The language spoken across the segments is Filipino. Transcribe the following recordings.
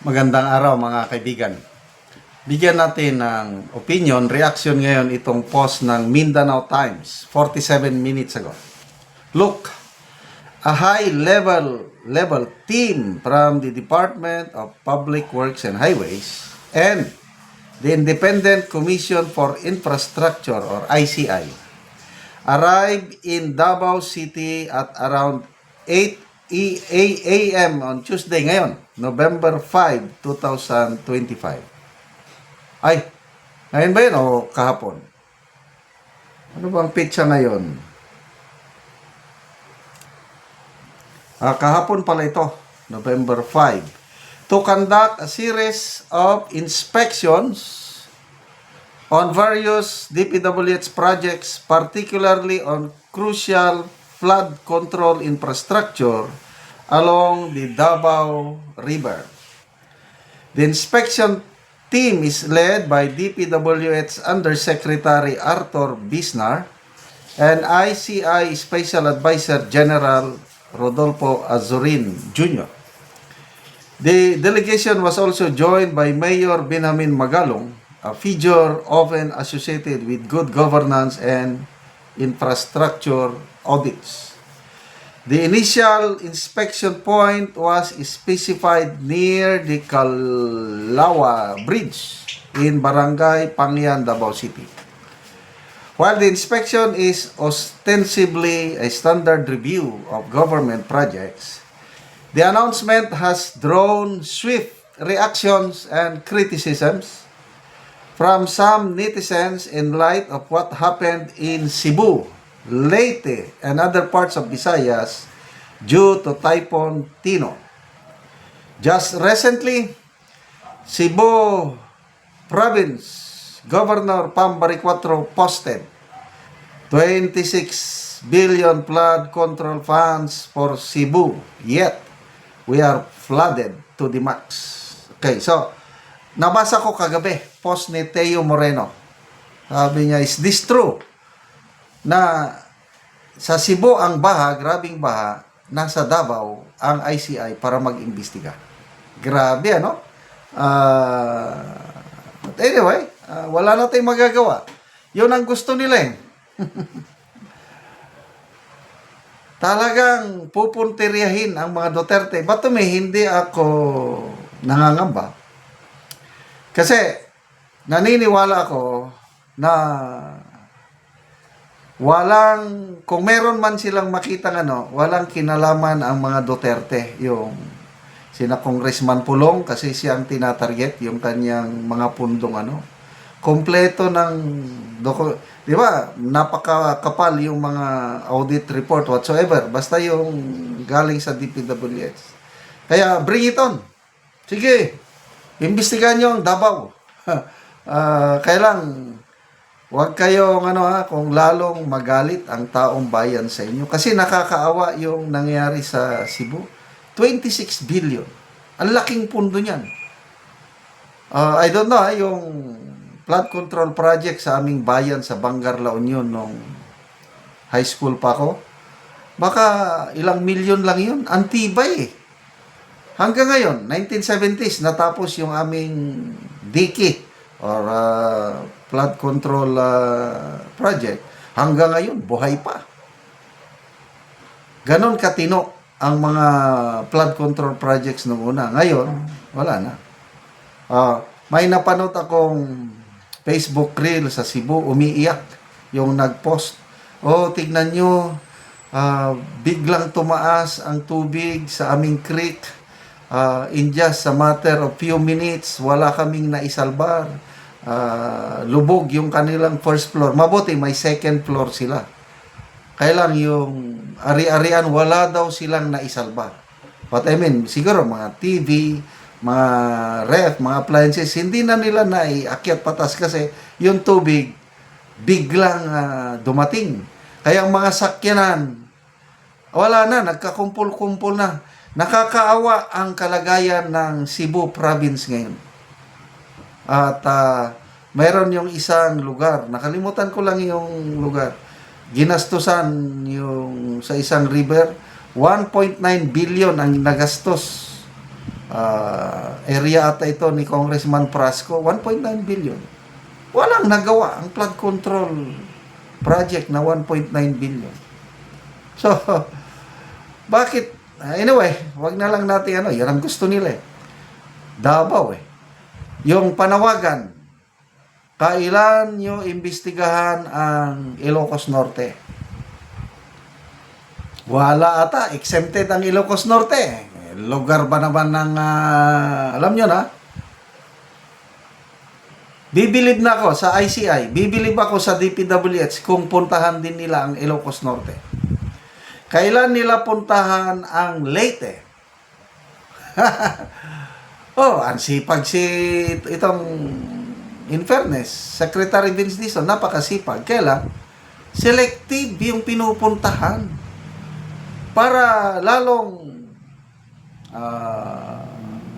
Magandang araw mga kaibigan. Bigyan natin ng opinion, reaction ngayon itong post ng Mindanao Times 47 minutes ago. Look, a high level level team from the Department of Public Works and Highways and the Independent Commission for Infrastructure or ICI arrived in Davao City at around 8 E- A- a.m. on Tuesday ngayon, November 5, 2025. Ay, ngayon ba yun o kahapon? Ano bang pitsa ngayon? Ah, kahapon pala ito, November 5. To conduct a series of inspections on various DPWH projects, particularly on crucial flood control infrastructure along the Davao River. The inspection team is led by DPWH Undersecretary Arthur Bisnar and ICI Special Advisor General Rodolfo Azurin Jr. The delegation was also joined by Mayor Benjamin Magalong, a figure often associated with good governance and infrastructure audits. The initial inspection point was specified near the Kalawa Bridge in Barangay Pangyan, Davao City. While the inspection is ostensibly a standard review of government projects, the announcement has drawn swift reactions and criticisms from some netizens in light of what happened in Cebu, Leyte, and other parts of Visayas due to Typhoon Tino. Just recently, Cebu Province Governor Pambari Cuatro posted 26 billion flood control funds for Cebu. Yet, we are flooded to the max. Okay, so, nabasa ko kagabi, post ni Teo Moreno. Sabi niya, is this true? Na sa Cebu ang baha, grabing baha, nasa Davao ang ICI para mag-imbestiga. Grabe, ano? Ah, but anyway, ah, wala na tayong magagawa. Yun ang gusto nila eh. Talagang pupuntiryahin ang mga Duterte. Ba't may hindi ako nangangamba? Kasi naniniwala ako na walang, kung meron man silang makitang ano, walang kinalaman ang mga Duterte, yung sina Congressman Pulong kasi siyang tinatarget yung kanyang mga pundong ano. Kompleto ng doko, di ba? Napakakapal yung mga audit report whatsoever. Basta yung galing sa DPWH. Kaya bring it on. Sige. Imbestigahan nyo ang Davao. Ah, kailang Huwag kayong ano ha, kung lalong magalit ang taong bayan sa inyo. Kasi nakakaawa yung nangyari sa Cebu. 26 billion. Ang laking pundo niyan. Uh, I don't know ha, yung flood control project sa aming bayan sa Bangar La Union nung high school pa ako. Baka ilang milyon lang yun. Antibay eh. Hanggang ngayon, 1970s, natapos yung aming diki or uh, flood control uh, project. Hanggang ngayon, buhay pa. Ganon katino ang mga flood control projects nung una. Ngayon, wala na. Uh, may napanood akong Facebook reel sa Cebu, umiiyak yung nag-post. Oh, tignan nyo, uh, biglang tumaas ang tubig sa aming creek. Uh, in just a matter of few minutes, wala kaming naisalbar. Uh, lubog yung kanilang first floor. Mabuti, may second floor sila. Kailang yung ari-arian, wala daw silang naisalba. But I mean, siguro mga TV, mga ref, mga appliances, hindi na nila naiakyat patas kasi yung tubig biglang uh, dumating. Kaya ang mga sakyanan, wala na, nagkakumpul-kumpul na. Nakakaawa ang kalagayan ng Cebu province ngayon. At uh, mayroon yung isang lugar, nakalimutan ko lang yung lugar. Ginastusan yung sa isang river, 1.9 billion ang nagastos ah, area ata ito ni Congressman Prasco, 1.9 billion. Walang nagawa ang flood control project na 1.9 billion. So, bakit? Anyway, wag na lang natin ano, yan ang gusto nila eh. Davao eh. Yung panawagan, kailan nyo imbestigahan ang Ilocos Norte? Wala ata, exempted ang Ilocos Norte. Lugar ba naman ng, ah, alam nyo na, Bibilib na ako sa ICI, bibilib ako sa DPWH kung puntahan din nila ang Ilocos Norte. Kailan nila puntahan ang Leyte? oh, ang sipag si itong in fairness, Secretary Vince Dizon, napakasipag. Kailan? Selective yung pinupuntahan para lalong ah,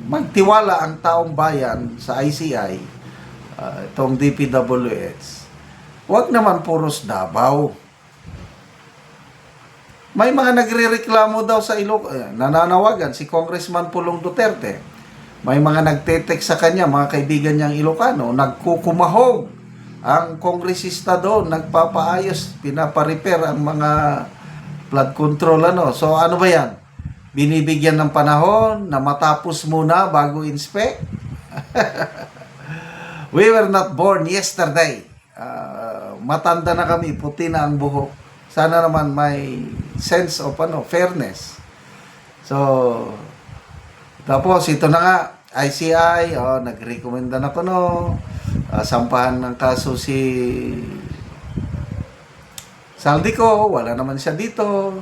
magtiwala ang taong bayan sa ICI, ah, itong DPWH. Huwag naman puros Davao. May mga nagrereklamo daw sa Iloc, eh, nananawagan si Congressman Pulong Duterte. May mga nagtetext sa kanya, mga kaibigan niyang Ilocano, nagkukumahog ang kongresista doon, nagpapaayos, pinaparepair ang mga flood control ano. So ano ba yan? Binibigyan ng panahon na matapos muna bago inspect? We were not born yesterday. Ah, matanda na kami, puti na ang buhok. Sana naman may sense of ano, fairness. So, tapos ito na nga, ICI, oh, nag-recommenda na ko no, ah, sampahan ng kaso si Saldico, wala naman siya dito.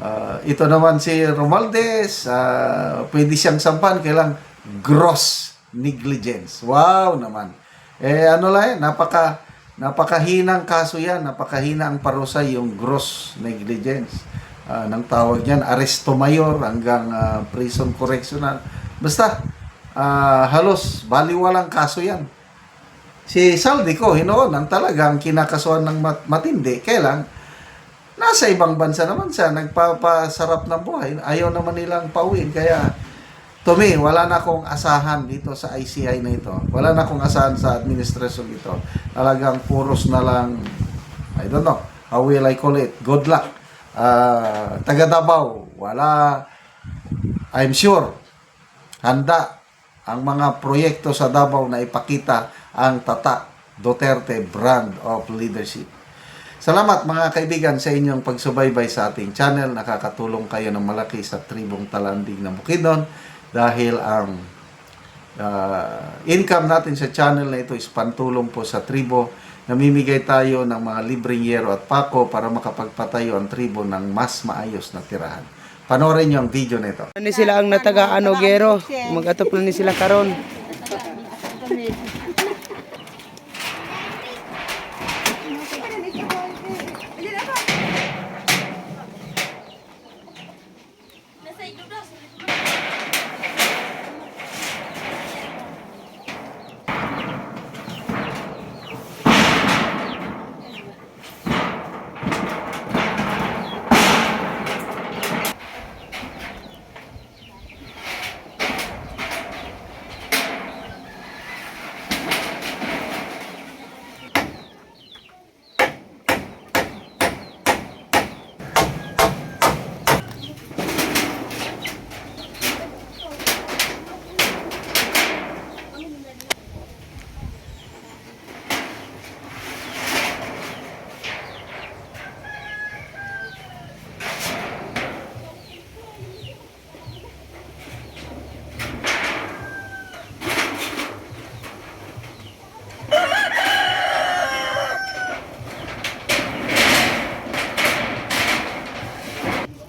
Ah, ito naman si Romaldes, ah, pwede siyang sampahan, kailang gross negligence. Wow naman. Eh ano lang, napaka napakahinang kaso yan, napakahina ang parusa yung gross negligence. Ah, nang tawag niyan, aresto mayor hanggang ah, prison correctional. Basta, ah, halos baliwalang kaso yan. Si Saldico, hinoon ang talagang kinakasuhan ng mat- matindi. Kailan? Nasa ibang bansa naman siya, nagpapasarap ng buhay. Ayaw naman nilang pauwiin. Kaya, to me, wala na akong asahan dito sa ICI na ito. Wala na akong asahan sa administrasyon ito. Talagang puros na lang, I don't know, how will I call it? Good luck. Ah, taga Davao, wala, I'm sure, handa ang mga proyekto sa Davao na ipakita ang tatak Duterte brand of leadership. Salamat mga kaibigan sa inyong pagsubaybay sa ating channel. Nakakatulong kayo ng malaki sa tribong talanding ng Bukidnon dahil ang ah, income natin sa channel na ito is pantulong po sa tribo. Namimigay tayo ng mga libreng yero at pako para makapagpatayo ang tribo ng mas maayos na tirahan. Panoorin niyo ang video nito. Ni sila ang nataga ano gero. Magatop na ni sila karon.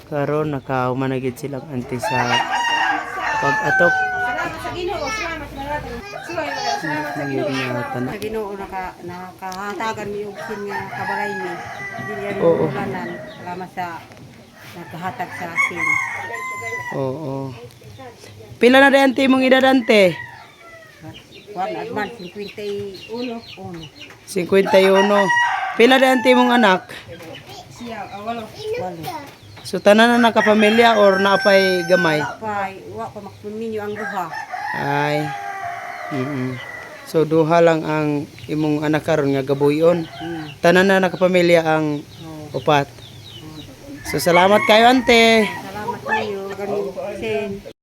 Karon nakahumanagid silang anti sa. Salamat sa Ginoo, salamat marami. Salamat sa na tanan. Sa Ginoo naka nakahatagan mi og sin nga kabalay ni. Dili Oo. ulanan. Salamat sa nagkahatag sa akin. Oo. Pila na rin ante mong edad ante? Juan Adman 51 uno. 51. Pila rin ante mong anak? Siya awalo. Walo. So tanan na nakapamilya or naapay gamay? Pay, wa pa makpuminyo ang duha. Ay. mm So duha lang ang imong anak karon nga gabuyon. Hmm. Tanan na nakapamilya ang upat. So salamat kayo ante. Salamat niyo, ganin. Sen.